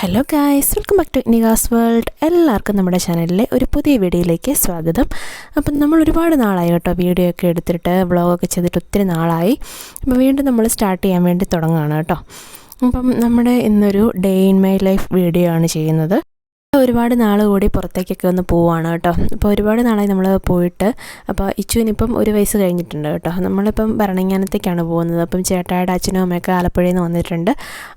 Hello guys welcome back to Nikas world എല്ലാവർക്കും നമ്മുടെ ചാനലിലെ ഒരു പുതിയ വീഡിയോയിലേക്ക് സ്വാഗതം. അപ്പം നമ്മൾ ഒരുപാട് നാളായി കേട്ടോ വീഡിയോ ഒക്കെ എടുത്തിട്ട് വ്ളോഗൊക്കെ ചെയ്തിട്ട് ഒത്തിരി നാളായി. അപ്പോൾ വീണ്ടും നമ്മൾ സ്റ്റാർട്ട് ചെയ്യാൻ വേണ്ടി തുടങ്ങുകയാണ് കേട്ടോ. അപ്പം നമ്മുടെ ഇന്നൊരു day in my life video ആണ് ചെയ്യുന്നത്. ഒരുപാട് നാൾ കൂടി പുറത്തേക്കൊക്കെ ഒന്ന് പോവാണ് കേട്ടോ. അപ്പോൾ ഒരുപാട് നാളായി നമ്മൾ പോയിട്ട്. അപ്പോൾ ഇച്ചുവിനിപ്പം ഒരു വയസ്സ് കഴിഞ്ഞിട്ടുണ്ട് കേട്ടോ. നമ്മളിപ്പം ഭരണങ്ങാനത്തേക്കാണ് പോകുന്നത്. അപ്പം ചേട്ടായുടെ അച്ഛനും അമ്മയൊക്കെ ആലപ്പുഴയിൽ നിന്ന് വന്നിട്ടുണ്ട്.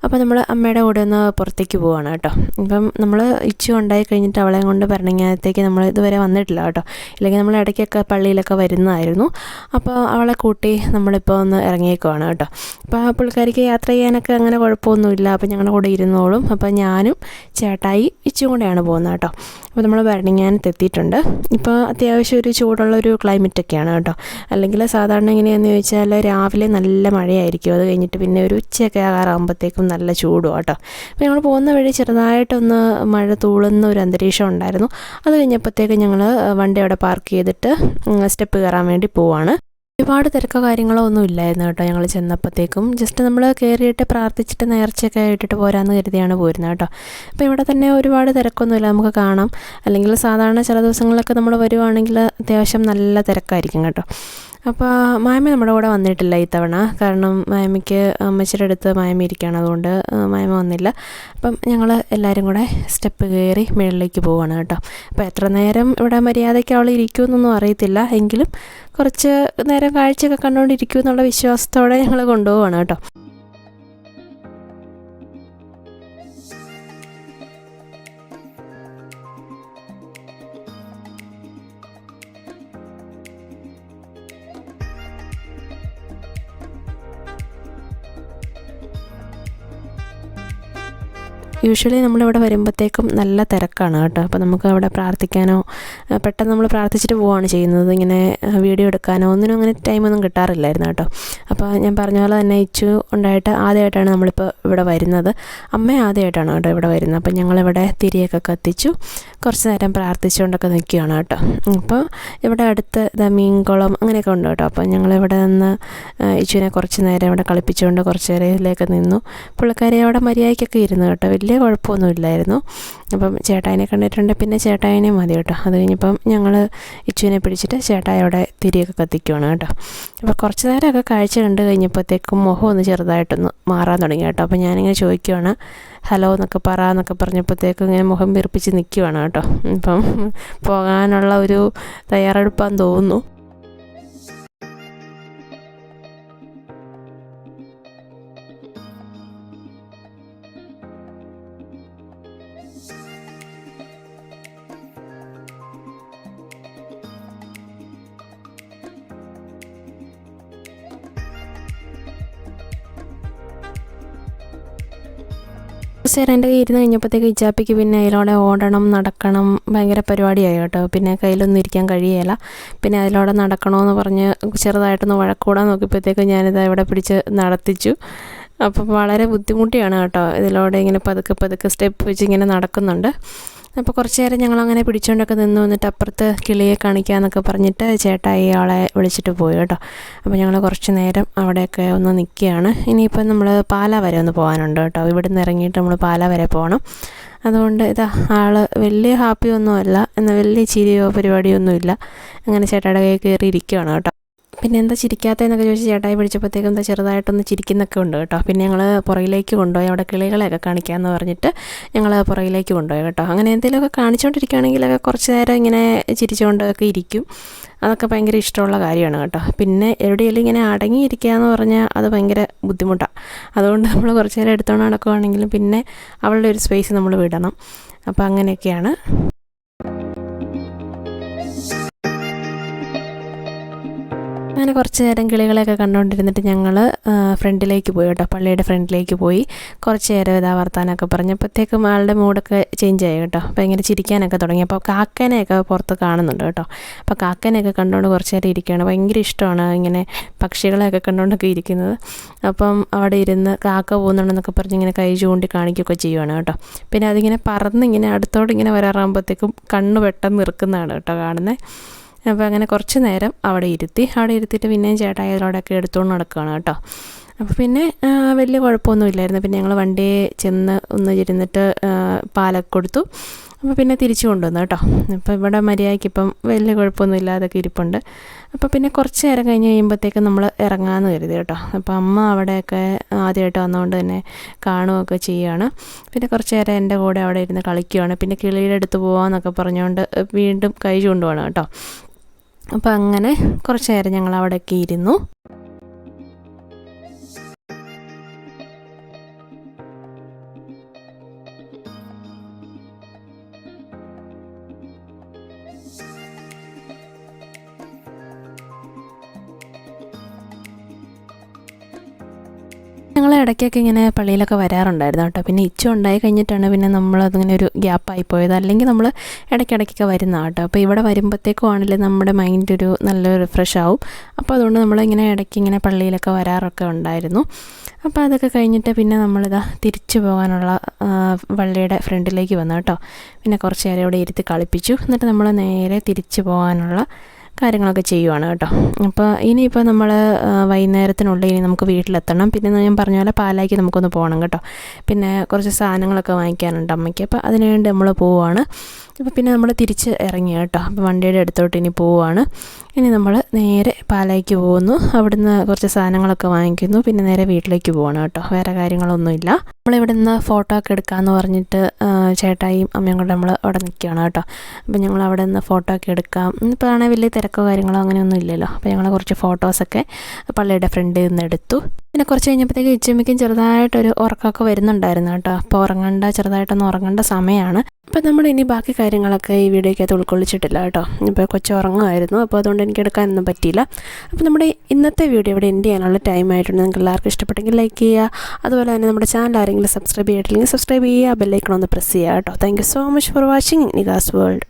അപ്പോൾ നമ്മൾ അമ്മയുടെ കൂടെ ഒന്ന് പുറത്തേക്ക് പോവാണ് കേട്ടോ. ഇപ്പം നമ്മൾ ഇച്ചു ഉണ്ടായി കഴിഞ്ഞിട്ട് അവളെ കൊണ്ട് ഭരണങ്ങാനത്തേക്ക് നമ്മൾ ഇതുവരെ വന്നിട്ടില്ല കേട്ടോ. ഇല്ലെങ്കിൽ നമ്മൾ ഇടയ്ക്കൊക്കെ പള്ളിയിലൊക്കെ വരുന്നതായിരുന്നു. അപ്പോൾ അവളെ കൂട്ടി നമ്മളിപ്പോൾ ഒന്ന് ഇറങ്ങിയേക്കുവാണ് കേട്ടോ. അപ്പോൾ ആ പുള്ളിക്കാരിക്ക് യാത്ര ചെയ്യാനൊക്കെ അങ്ങനെ കുഴപ്പമൊന്നുമില്ല. അപ്പോൾ ഞങ്ങളുടെ കൂടെ ഇരുന്നോളും. അപ്പോൾ ഞാനും ചേട്ടായി ഇച്ചും കൂടെയാണ് പോകുന്നത് കേട്ടോ. അപ്പോൾ നമ്മൾ ഭരണിങ്ങാനത്ത് എത്തിയിട്ടുണ്ട്. ഇപ്പോൾ അത്യാവശ്യം ഒരു ചൂടുള്ള ഒരു ക്ലൈമറ്റൊക്കെയാണ് കേട്ടോ. അല്ലെങ്കിൽ സാധാരണ എങ്ങനെയാണെന്ന് ചോദിച്ചാൽ രാവിലെ നല്ല മഴയായിരിക്കും. അത് കഴിഞ്ഞിട്ട് പിന്നെ ഒരു ഉച്ചയൊക്കെ ആകാറാകുമ്പോഴത്തേക്കും നല്ല ചൂടും കേട്ടോ. അപ്പോൾ ഞങ്ങൾ പോകുന്ന വഴി ചെറുതായിട്ടൊന്ന് മഴ തൂളുന്ന ഒരു അന്തരീക്ഷം ഉണ്ടായിരുന്നു. അത് കഴിഞ്ഞപ്പോഴത്തേക്ക് ഞങ്ങൾ വണ്ടി അവിടെ പാർക്ക് ചെയ്തിട്ട് സ്റ്റെപ്പ് കയറാൻ വേണ്ടി പോവാണ്. ഒരുപാട് തിരക്കോ കാര്യങ്ങളോ ഒന്നും ഇല്ലായിരുന്നു കേട്ടോ ഞങ്ങൾ ചെന്നപ്പോഴത്തേക്കും ജസ്റ്റ് നമ്മൾ കയറിയിട്ട് പ്രാർത്ഥിച്ചിട്ട് നേർച്ചയൊക്കെ ഇട്ടിട്ട് പോരാന്ന് കരുതിയാണ് പോരുന്നത് കേട്ടോ. അപ്പോൾ ഇവിടെ തന്നെ ഒരുപാട് തിരക്കൊന്നുമില്ല നമുക്ക് കാണാം. അല്ലെങ്കിൽ സാധാരണ ചില ദിവസങ്ങളിലൊക്കെ നമ്മൾ വരുവാണെങ്കിൽ അത്യാവശ്യം നല്ല തിരക്കായിരിക്കും കേട്ടോ. അപ്പോൾ മായമ്മ നമ്മുടെ കൂടെ വന്നിട്ടില്ല ഇത്തവണ. കാരണം മായമ്മയ്ക്ക് അമ്മച്ചിയുടെ അടുത്ത് മായമ ഇരിക്കുകയാണ് അതുകൊണ്ട് മായമ വന്നില്ല. അപ്പം ഞങ്ങൾ എല്ലാവരും കൂടെ സ്റ്റെപ്പ് കയറി മുകളിലേക്ക് പോവുകയാണ് കേട്ടോ. അപ്പോൾ എത്ര നേരം ഇവിടെ മര്യാദയ്ക്ക് അവൾ ഇരിക്കുമെന്നൊന്നും അറിയത്തില്ല. എങ്കിലും കുറച്ച് നേരം കാഴ്ചയൊക്കെ കണ്ടുകൊണ്ടിരിക്കും എന്നുള്ള വിശ്വാസത്തോടെ ഞങ്ങൾ കൊണ്ടുപോവാണ് കേട്ടോ. യൂഷ്വലി നമ്മളിവിടെ വരുമ്പോഴത്തേക്കും നല്ല തിരക്കാണ് കേട്ടോ. അപ്പോൾ നമുക്ക് അവിടെ പ്രാർത്ഥിക്കാനോ പെട്ടെന്ന് നമ്മൾ പ്രാർത്ഥിച്ചിട്ട് പോവുകയാണ് ചെയ്യുന്നത്. ഇങ്ങനെ വീഡിയോ എടുക്കാനോ ഒന്നിനും അങ്ങനെ ടൈമൊന്നും കിട്ടാറില്ലായിരുന്നു കേട്ടോ. അപ്പോൾ ഞാൻ പറഞ്ഞ പോലെ തന്നെ ഇച്ചു ഉണ്ടായിട്ട് ആദ്യമായിട്ടാണ് നമ്മളിപ്പോൾ ഇവിടെ വരുന്നത്. അമ്മ ആദ്യമായിട്ടാണ് കേട്ടോ ഇവിടെ വരുന്നത്. അപ്പോൾ ഞങ്ങളിവിടെ തിരിയൊക്കെ കത്തിച്ചു കുറച്ച് നേരം പ്രാർത്ഥിച്ചുകൊണ്ടൊക്കെ നിൽക്കുകയാണ് കേട്ടോ. അപ്പോൾ ഇവിടെ അടുത്ത് ഇതാ മീൻകുളം അങ്ങനെയൊക്കെ ഉണ്ട് കേട്ടോ. അപ്പോൾ ഞങ്ങളിവിടെ നിന്ന് ഇച്ചുവിനെ കുറച്ച് നേരം ഇവിടെ കളിപ്പിച്ചുകൊണ്ട് കുറച്ച് നേരം ഇതിലേക്ക് നിന്നു. പുള്ളിക്കാരി അവിടെ മര്യാദയ്ക്കൊക്കെ ഇരുന്നു കേട്ടോ. വലിയ വലിയ കുഴപ്പമൊന്നുമില്ലായിരുന്നു. അപ്പം ചേട്ടായിനെ കണ്ടിട്ടുണ്ട്. പിന്നെ ചേട്ടായിനെ മതി കേട്ടോ. അത് കഴിഞ്ഞപ്പം ഞങ്ങൾ ഇച്ചുവിനെ പിടിച്ചിട്ട് ചേട്ടായോടെ തിരിയൊക്കെ കത്തിക്കുവാണ് കേട്ടോ. അപ്പോൾ കുറച്ച് നേരമൊക്കെ കാഴ്ച കണ്ട് കഴിഞ്ഞപ്പോഴത്തേക്കും മുഖം ഒന്ന് ചെറുതായിട്ടൊന്ന് മാറാൻ തുടങ്ങി കേട്ടോ. അപ്പോൾ ഞാനിങ്ങനെ ചോദിക്കുവാണ് ഹലോ എന്നൊക്കെ പറ എന്നൊക്കെ പറഞ്ഞപ്പോഴത്തേക്കും ഇങ്ങനെ മുഖം വിറപ്പിച്ച് നിൽക്കുവാണ് കേട്ടോ. ഇപ്പം പോകാനുള്ള ഒരു തയ്യാറെടുപ്പാന്ന് തോന്നുന്നു. കുറച്ച് നേരം എന്റെ കയ്യിൽ ഇരുന്ന് കഴിഞ്ഞപ്പോഴത്തേക്ക് ഇജാപ്പിക്ക് പിന്നെ അതിലൂടെ ഓടണം നടക്കണം ഭയങ്കര പരിപാടിയായി കേട്ടോ. പിന്നെ കയ്യിലൊന്നും ഇരിക്കാൻ കഴിയേല. പിന്നെ അതിലൂടെ നടക്കണമെന്ന് പറഞ്ഞ് ചെറുതായിട്ടൊന്ന് വഴക്കൂടാൻ നോക്കിയപ്പോഴത്തേക്ക് ഞാനിത് ഇവിടെ പിടിച്ച് നടത്തിച്ചു. അപ്പം വളരെ ബുദ്ധിമുട്ടിയാണ് കേട്ടോ ഇതിലൂടെ ഇങ്ങനെ പതുക്കെ പതുക്കെ സ്റ്റെപ്പ് വെച്ച് ഇങ്ങനെ നടക്കുന്നുണ്ട്. അപ്പോൾ കുറച്ച് നേരം ഞങ്ങൾ അങ്ങനെ പിടിച്ചുകൊണ്ടൊക്കെ നിന്ന് വന്നിട്ട് അപ്പുറത്ത് കിളിയെ കാണിക്കാമെന്നൊക്കെ പറഞ്ഞിട്ട് ചേട്ടായി ആളെ വിളിച്ചിട്ട് പോയി കേട്ടോ. അപ്പോൾ ഞങ്ങൾ കുറച്ച് നേരം അവിടെയൊക്കെ ഒന്ന് നിൽക്കുകയാണ് ഇനിയിപ്പം നമ്മൾ പാല വരെ ഒന്ന് പോകാനുണ്ട് കേട്ടോ. ഇവിടെ നിന്ന് ഇറങ്ങിയിട്ട് നമ്മൾ പാല വരെ പോകണം അതുകൊണ്ട് ഇതാ ആൾ വലിയ ഹാപ്പിയൊന്നുമല്ല എന്നാൽ വലിയ ചിരിയോ പരിപാടിയോ ഒന്നുമില്ല അങ്ങനെ ചേട്ടായുടെ കയ്യിൽ കയറി ഇരിക്കുകയാണ് കേട്ടോ. പിന്നെ എന്താ ചിരിക്കാത്തതെന്നൊക്കെ ചോദിച്ച് ചേട്ടായി പിടിച്ചപ്പോഴത്തേക്കും എന്താ ചെറുതായിട്ടൊന്ന് ചിരിക്കുന്നൊക്കെ ഉണ്ട് കേട്ടോ. പിന്നെ ഞങ്ങൾ പുറകിലേക്ക് കൊണ്ടുപോയി അവിടെ കിളികളെയൊക്കെ കാണിക്കാമെന്ന് പറഞ്ഞിട്ട് ഞങ്ങൾ പുറകിലേക്ക് കൊണ്ടുപോയി കേട്ടോ. അങ്ങനെ എന്തെങ്കിലുമൊക്കെ കാണിച്ചുകൊണ്ടിരിക്കുകയാണെങ്കിലൊക്കെ കുറച്ച് നേരം ഇങ്ങനെ ചിരിച്ചുകൊണ്ടൊക്കെ ഇരിക്കും. അതൊക്കെ ഭയങ്കര ഇഷ്ടമുള്ള കാര്യമാണ് കേട്ടോ. പിന്നെ എവിടെയെങ്കിലും ഇങ്ങനെ അടങ്ങിയിരിക്കുക എന്ന് പറഞ്ഞാൽ അത് ഭയങ്കര ബുദ്ധിമുട്ടാണ് അതുകൊണ്ട് നമ്മൾ കുറച്ച് നേരം എടുത്തോണ്ട് നടക്കുവാണെങ്കിലും പിന്നെ അവളുടെ ഒരു സ്പേസ് നമ്മൾ വിടണം. അപ്പോൾ അങ്ങനെയൊക്കെയാണ്. അങ്ങനെ കുറച്ച് നേരം കിളികളെയൊക്കെ കണ്ടുകൊണ്ടിരുന്നിട്ട് ഞങ്ങൾ ഫ്രണ്ടിലേക്ക് പോയി കേട്ടോ. പള്ളിയുടെ ഫ്രണ്ടിലേക്ക് പോയി. കുറച്ച് നേരം ഇതാ വർത്താനമൊക്കെ പറഞ്ഞപ്പോഴത്തേക്കും ആളുടെ മൂഡൊക്കെ ചേഞ്ച് ആയി കേട്ടോ. അപ്പോൾ ഇങ്ങനെ ചിരിക്കാനൊക്കെ തുടങ്ങി. അപ്പോൾ കാക്കേനെയൊക്കെ പുറത്ത് കാണുന്നുണ്ട് കേട്ടോ. അപ്പോൾ കാക്കേനെയൊക്കെ കണ്ടുകൊണ്ട് കുറച്ച് നേരം ഇരിക്കുകയാണ്. ഭയങ്കര ഇഷ്ടമാണ് ഇങ്ങനെ പക്ഷികളെയൊക്കെ കണ്ടുകൊണ്ടൊക്കെ ഇരിക്കുന്നത്. അപ്പം അവിടെ ഇരുന്ന് കാക്ക പോകുന്നുണ്ടെന്നൊക്കെ പറഞ്ഞ് ഇങ്ങനെ കൈ ചൂണ്ടി കാണിക്കുകയൊക്കെ ചെയ്യുവാണ് കേട്ടോ. പിന്നെ അതിങ്ങനെ പറന്ന് ഇങ്ങനെ അടുത്തോട്ട് ഇങ്ങനെ വരാറാകുമ്പോഴത്തേക്കും കണ്ണ് പെട്ടെന്ന് നിൽക്കുന്നതാണ് കേട്ടോ കാണുന്നത് അപ്പോൾ അങ്ങനെ കുറച്ച് നേരം അവിടെ ഇരുത്തി. അവിടെ ഇരുത്തിയിട്ട് പിന്നെയും ചേട്ടായി അതിലൂടെയൊക്കെ എടുത്തുകൊണ്ട് നടക്കുകയാണ് കേട്ടോ. അപ്പോൾ പിന്നെ വലിയ വലിയ കുഴപ്പമൊന്നുമില്ലായിരുന്നു പിന്നെ ഞങ്ങൾ വണ്ടി ചെന്ന് ഒന്ന് ഇരുന്നിട്ട് പാലൊക്കെ കൊടുത്തു. അപ്പോൾ പിന്നെ തിരിച്ചു കൊണ്ടുവന്നു കേട്ടോ. അപ്പോൾ ഇവിടെ മര്യാദയ്ക്ക് ഇപ്പം വലിയ കുഴപ്പമൊന്നും ഇല്ലാതൊക്കെ ഇരിപ്പുണ്ട്. അപ്പോൾ പിന്നെ കുറച്ച് നേരം കഴിഞ്ഞ് കഴിയുമ്പോഴത്തേക്കും നമ്മൾ ഇറങ്ങാമെന്ന് കരുതി കേട്ടോ. അപ്പോൾ അമ്മ അവിടെയൊക്കെ ആദ്യമായിട്ട് വന്നുകൊണ്ട് തന്നെ കാണുകയൊക്കെ ചെയ്യുകയാണ്. പിന്നെ കുറച്ച് നേരം എന്റെ കൂടെ അവിടെ ഇരുന്ന് കളിക്കുകയാണ്. പിന്നെ കിളിയുടെ അടുത്ത് പോകാമെന്നൊക്കെ പറഞ്ഞുകൊണ്ട് വീണ്ടും കൈ ചൂണ്ടുവാണ് കേട്ടോ. അപ്പോൾ അങ്ങനെ കുറച്ച് നേരം ഞങ്ങൾ അവിടെയൊക്കെ ഇരുന്നു. ഇടയ്ക്കൊക്കെ ഇങ്ങനെ പള്ളിയിലൊക്കെ വരാറുണ്ടായിരുന്നു കേട്ടോ. പിന്നെ ഇച്ച ഉണ്ടായി കഴിഞ്ഞിട്ടാണ് പിന്നെ നമ്മൾ അതിങ്ങനെ ഒരു ഗ്യാപ്പായി പോയത്. അല്ലെങ്കിൽ നമ്മൾ ഇടയ്ക്കിടയ്ക്കൊക്കെ വരുന്ന കേട്ടോ. അപ്പോൾ ഇവിടെ വരുമ്പോഴത്തേക്കും ആണെങ്കിൽ നമ്മുടെ മൈൻഡ് ഒരു നല്ല റിഫ്രഷ് ആവും. അപ്പോൾ അതുകൊണ്ട് നമ്മളിങ്ങനെ ഇടയ്ക്ക് ഇങ്ങനെ പള്ളിയിലൊക്കെ വരാറൊക്കെ ഉണ്ടായിരുന്നു. അപ്പോൾ അതൊക്കെ കഴിഞ്ഞിട്ട് പിന്നെ നമ്മളിതാ തിരിച്ചു പോകാനുള്ള വള്ളിയുടെ ഫ്രണ്ടിലേക്ക് വന്നു കേട്ടോ. പിന്നെ കുറച്ച് നേരം ഇവിടെ ഇരുത്തി കളിപ്പിച്ചു. എന്നിട്ട് നമ്മൾ നേരെ തിരിച്ചു പോകാനുള്ള കാര്യങ്ങളൊക്കെ ചെയ്യുവാണ് കേട്ടോ. അപ്പോൾ ഇനിയിപ്പോൾ നമ്മൾ വൈകുന്നേരത്തിനുള്ളിൽ ഇനി നമുക്ക് വീട്ടിലെത്തണം. പിന്നെ ഞാൻ പറഞ്ഞ പോലെ പാലാക്കി നമുക്കൊന്ന് പോകണം കേട്ടോ. പിന്നെ കുറച്ച് സാധനങ്ങളൊക്കെ വാങ്ങിക്കാനുണ്ട് അമ്മയ്ക്ക്. അപ്പോൾ അതിനുവേണ്ടി നമ്മൾ പോവുകയാണ് അപ്പോൾ പിന്നെ നമ്മൾ തിരിച്ച് ഇറങ്ങി കേട്ടോ. അപ്പോൾ വണ്ടിയുടെ അടുത്തോട്ട് ഇനി പോവുകയാണ് ഇനി നമ്മൾ നേരെ പാലായിക്ക് പോകുന്നു. അവിടുന്ന് കുറച്ച് സാധനങ്ങളൊക്കെ വാങ്ങിക്കുന്നു. പിന്നെ നേരെ വീട്ടിലേക്ക് പോകണം കേട്ടോ. വേറെ കാര്യങ്ങളൊന്നുമില്ല. നമ്മൾ ഇവിടെ നിന്ന് ഫോട്ടോ ഒക്കെ എടുക്കാമെന്ന് പറഞ്ഞിട്ട് ചേട്ടായി അമ്മയും കൂടെ നമ്മൾ അവിടെ നിൽക്കുകയാണ് കേട്ടോ. അപ്പോൾ ഞങ്ങൾ അവിടെ നിന്ന് ഫോട്ടോ ഒക്കെ എടുക്കാം. ഇപ്പോൾ ആണെങ്കിൽ വലിയ തിരക്കോ കാര്യങ്ങളോ അങ്ങനെയൊന്നും ഇല്ലല്ലോ. അപ്പോൾ ഞങ്ങൾ കുറച്ച് ഫോട്ടോസൊക്കെ പള്ളിയുടെ ഫ്രണ്ടിൽ നിന്ന് എടുത്തു. പിന്നെ കുറച്ച് കഴിഞ്ഞപ്പോഴത്തേക്ക് ഇച്ചമ്മയ്ക്കും ചെറുതായിട്ടൊരു ഉറക്കമൊക്കെ വരുന്നുണ്ടായിരുന്നു കേട്ടോ. അപ്പോൾ ഉറങ്ങേണ്ട ചെറുതായിട്ടൊന്ന് ഉറങ്ങേണ്ട സമയമാണ് അപ്പോൾ നമ്മൾ ഇനി ബാക്കി കാര്യങ്ങളൊക്കെ ഈ വീഡിയോയ്ക്കകത്ത് ഉൾക്കൊള്ളിച്ചിട്ടില്ല കേട്ടോ. ഇപ്പോൾ കൊച്ചു ഉറങ്ങുമായിരുന്നു. അപ്പോൾ അതുകൊണ്ട് എനിക്ക് എടുക്കാനൊന്നും പറ്റിയില്ല. അപ്പോൾ നമ്മുടെ ഇന്നത്തെ വീഡിയോ ഇവിടെ എൻഡ് ചെയ്യാനുള്ള ടൈം ആയിട്ടുണ്ട്. നിങ്ങൾക്ക് എല്ലാവർക്കും ഇഷ്ടപ്പെട്ടെങ്കിൽ ലൈക്ക് ചെയ്യുക. അതുപോലെ തന്നെ നമ്മുടെ ചാനൽ ആരെങ്കിലും സബ്സ്ക്രൈബ് ചെയ്തിട്ടില്ലെങ്കിൽ സബ്സ്ക്രൈബ് ചെയ്യുക. ബെല്ലൈക്കണം ഒന്ന് പ്രസ് ചെയ്യുക കേട്ടോ. Thank so much for watching Nikas world